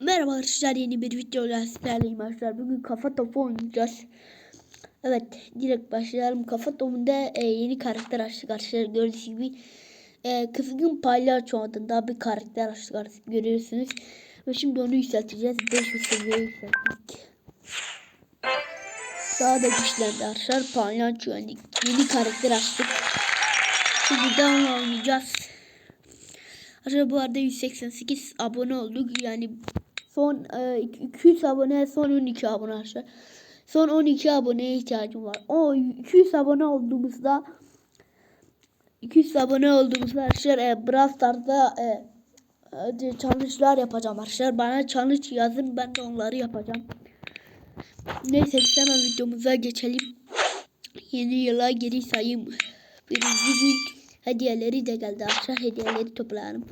Merhaba arkadaşlar yeni bir videoyla sizlerleyim arkadaşlar. Bugün kafa topu oynayacağız. Evet direkt başlayalım. Kafa topunda e, yeni karakter açtık arkadaşlar. Gördüğünüz gibi e, kızgın palyaço adında bir karakter açtık artık görüyorsunuz. Ve şimdi onu yükselteceğiz. 500 seviyeye yükselttik. Daha da güçlendi arkadaşlar. Palyaço yani yeni karakter açtık. Şimdi onu oynayacağız. Arkadaşlar bu arada 188 abone olduk. Yani son e, 200 abone son 12 abone arkadaşlar. Son 12 aboneye ihtiyacım var. O 200 abone olduğumuzda 200 abone olduğumuzda arkadaşlar e, Brawl Stars'da e, e, challenge'lar yapacağım arkadaşlar. Bana challenge yazın ben de onları yapacağım. Neyse biz videomuza geçelim. Yeni yıla geri sayım. Birinci gün hediyeleri de geldi arkadaşlar. Hediyeleri toplayalım.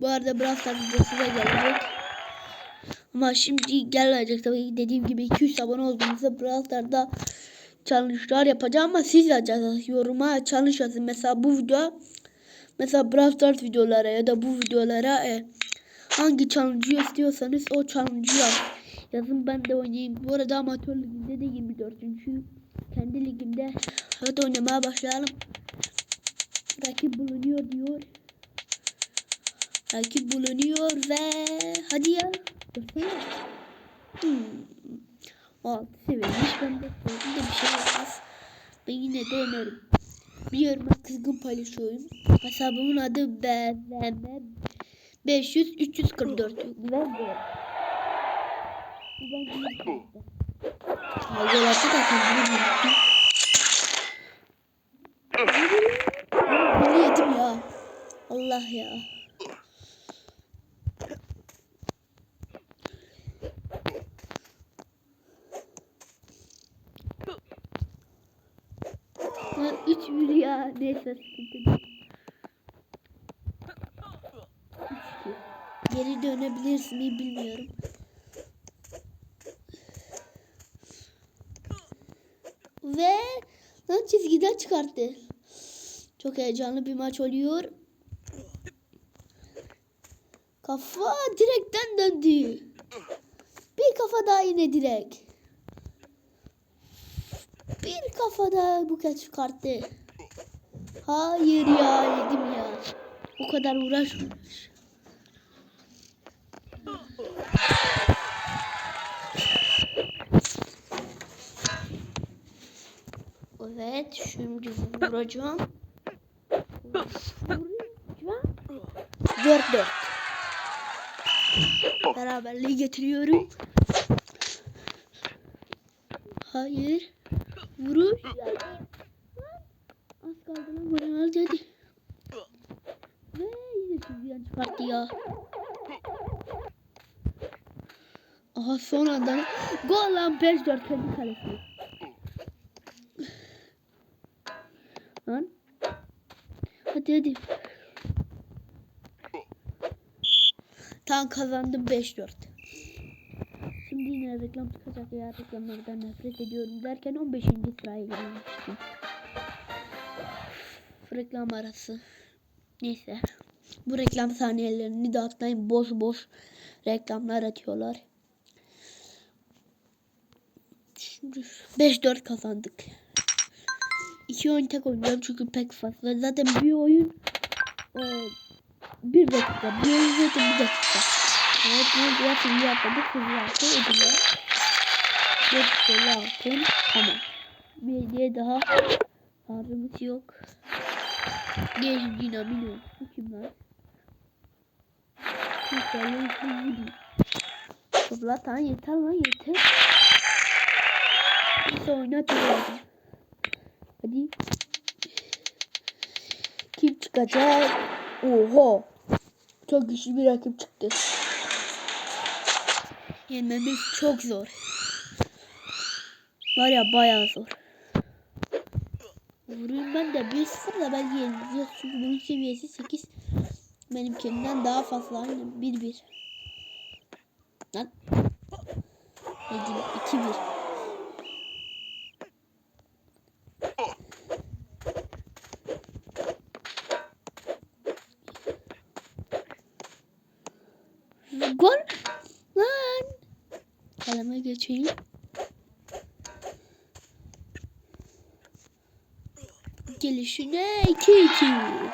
Bu arada Brawl Stars videosu da gelecek. Ama şimdi gelecek tabii dediğim gibi 200 abone olduğunuzda Brawl Stars'da challenge'lar yapacağım ama siz yazacaksınız. Yoruma challenge. Mesela bu video mesela Brawl Stars videolara ya da bu videolara e, hangi challenge'ı istiyorsanız o challenge'ı yaz. Yazın ben de oynayayım. Bu arada amatör liginde de 24. Kendi ligimde hadi oynamaya başlayalım. Rakip bulunuyor diyor. Rakip bulunuyor ve hadi ya. Hmm. Altı seviyemiş. Ben gördüm de bir şey olmaz. Ben yine de denerim. Biliyorum ben kızgın paylaşıyorum. Hesabımın adı BVM 500 344. Güzel bir. Bu ben Gol attı da kendini unuttum. Yedim ya. Allah ya. Lan 3 bir ya. Neyse sıkıntı. Geri dönebilirsin mi bilmiyorum. Ve lan çizgiden çıkarttı. Çok heyecanlı bir maç oluyor. Kafa direkten döndü. Bir kafa daha yine direk. Bir kafa daha bu kez çıkarttı. Hayır ya yedim ya. O kadar uğraşmış. Evet şimdi vuracağım. Vuracağım. 4-4. Beraberliği getiriyorum. Hayır. Vuruş. Az kaldı lan bana al hadi. Ve yine çizgiden çıkarttı ya. Aha son anda gol lan 5-4 kendi kalesi. Lan. Hadi hadi. Tam kazandım 5-4. Şimdi yine reklam çıkacak ya reklamlardan nefret ediyorum derken 15. sıraya gelmiştim. Reklam arası. Neyse. Bu reklam saniyelerini de atlayın. Boş boş reklamlar atıyorlar. Şimdi 5-4 kazandık. İki oyun tek oynayacağım çünkü pek fazla. Zaten bir oyun e, bir dakika. Bir oyun zaten bir dakika. Evet bunu biraz iyi yapmadık. Hızlı altı ödüller. Dört kolu altın. Tamam. Bir hediye daha. Harcımız yok. Genç dinamino. Bu kim lan? Hızlı değil. Topla tamam yeter lan yeter. Neyse oynat hadi. Kim çıkacak? Oha. Çok güçlü bir rakip çıktı. Yenmemiz çok zor. Var ya bayağı zor. Vurayım ben de 1-0 da belki yeneceğiz. Çünkü bunun seviyesi 8. Benimkinden daha fazla. Aynı 1-1. Lan. Yedim 2-1. Gol. Lan. Kaleme geçeyim. Gelişine 2-2.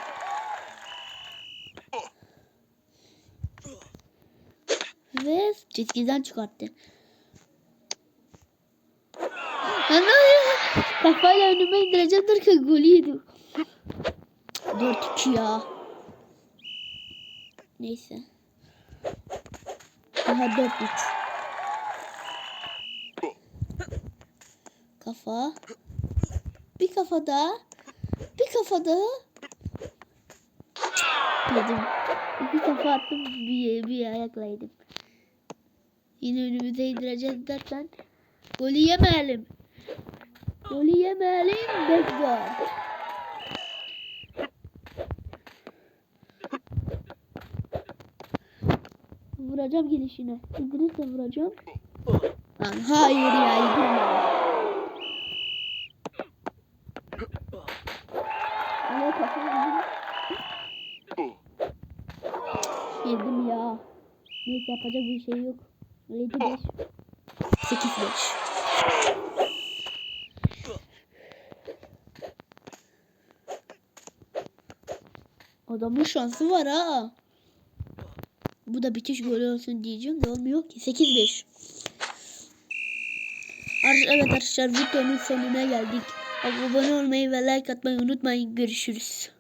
Ve çizgiden çıkarttı. Oluyor? Kafayla önüme indireceğim derken golü yedim. 4-2 ya. Neyse. Daha 4-3. Kafa. Bir kafa daha. Bir kafa daha. Yedim. İki kafa attım bir, bir ayakla yedim. Yine önümüze indireceğiz derken golü yemeyelim. Golü yemeyelim. Backdoor. Vuracağım gelişine. İndirirse vuracağım. Hayır ya yedim Ne kafam yedim ya. Neyse yapacak bir şey yok. 7 5 8 5 Adamın şansı var ha. Bu da bitiş golü olsun diyeceğim de olmuyor ki. 8-5. Ar- Evet arkadaşlar videonun sonuna geldik. Abone olmayı ve like atmayı unutmayın. Görüşürüz.